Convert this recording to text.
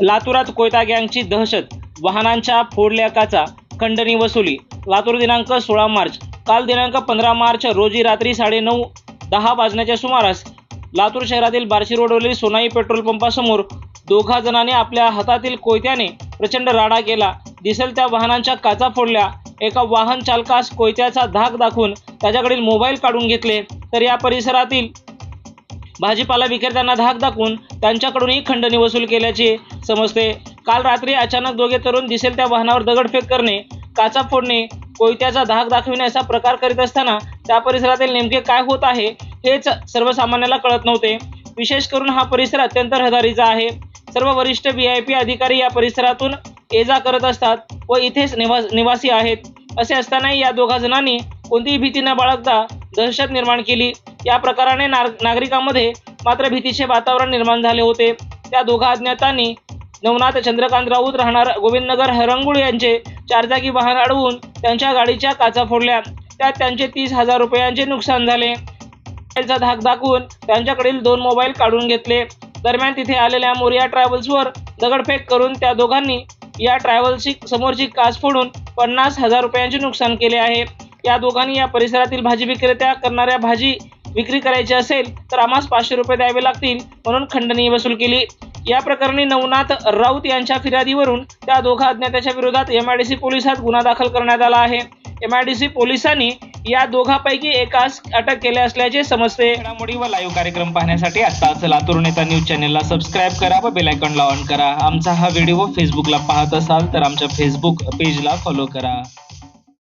लातूरात कोयता गँगची दहशत वाहनांच्या फोडल्या काचा खंडणी वसुली. लातूर दिनांक सोळा मार्च. काल दिनांक पंधरा मार्च रोजी रात्री साडेनऊ दहा वाजण्याच्या सुमारास लातूर शहरातील बार्शी रोडवरील सोनाई पेट्रोल पंपासमोर दोघा जणांनी आपल्या हातातील कोयत्याने प्रचंड राडा केला. दिसेल त्या वाहनांच्या काचा फोडल्या. एका वाहन चालकास कोयत्याचा धाक दाखवून त्याच्याकडील मोबाईल काढून घेतले. तर या परिसरातील भाजीपाला विक्रेत्यांना धाक दाखवून त्यांच्याकडूनही खंडणी वसूल केल्याचे समजते. काल रात्री अचानक दोघे तरुण दिसेल त्या वाहनावर दगडफेक करणे काचा फोडणे कोयत्याचा धाक दाखविणे असा प्रकार करीत असताना त्या परिसरातील नेमके काय होत आहे हेच सर्वसामान्याला कळत नव्हते. विशेष करून हा परिसर अत्यंत रहदारीचा आहे. सर्व वरिष्ठ व्ही आय पी अधिकारी या परिसरातून ये जा करत असतात व इथेच निवास निवासी आहेत. असे असतानाही या दोघा जणांनी कोणतीही भीती न बाळगता दहशत निर्माण केली. या प्रकाराने नाग नागरिकांमध्ये मात्र भीतीचे वातावरण निर्माण झाले होते. त्या दोघा अज्ञातांनी नवनाथ चंद्रकांत राऊत राहणार गोविंदनगर हरंगुळ यांचे चारचाकी वाहन अडवून त्यांच्या गाडीच्या काचा फोडल्या. त्यात त्यांचे तीस हजार रुपयांचे नुकसान झाले. मोबाईलचा धाक दाखवून त्यांच्याकडील दोन मोबाईल काढून घेतले. दरम्यान तिथे आलेल्या मोरिया ट्रॅव्हल्सवर दगडफेक करून त्या दोघांनी या ट्रॅव्हल्सची समोरची काच फोडून पन्नास हजार रुपयांचे नुकसान केले आहे. या दोघांनी या परिसरातील भाजी विक्रेत्या करणाऱ्या भाजी विक्री करायची असेल तर आम्हास पाचशे रुपये द्यावे लागतील म्हणून खंडणी वसूल केली. या प्रकरणी नवनाथ राऊत यांच्या फिर्यादीवरून त्या दोघा अज्ञाताच्या विरोधात एमआयडीसी पोलिसात गुन्हा दाखल करण्यात आला आहे. एमआयडीसी पोलिसांनी या दोघांपैकी एकास अटक केले असल्याचे समजते. घडामोडी व लाईव्ह कार्यक्रम पाहण्यासाठी आत्ताच लातूर नेता न्यूज चॅनेलला सबस्क्राईब करा व बेलायकॉनला ऑन करा. आमचा हा व्हिडिओ फेसबुकला पाहत असाल तर आमच्या फेसबुक पेजला फॉलो करा.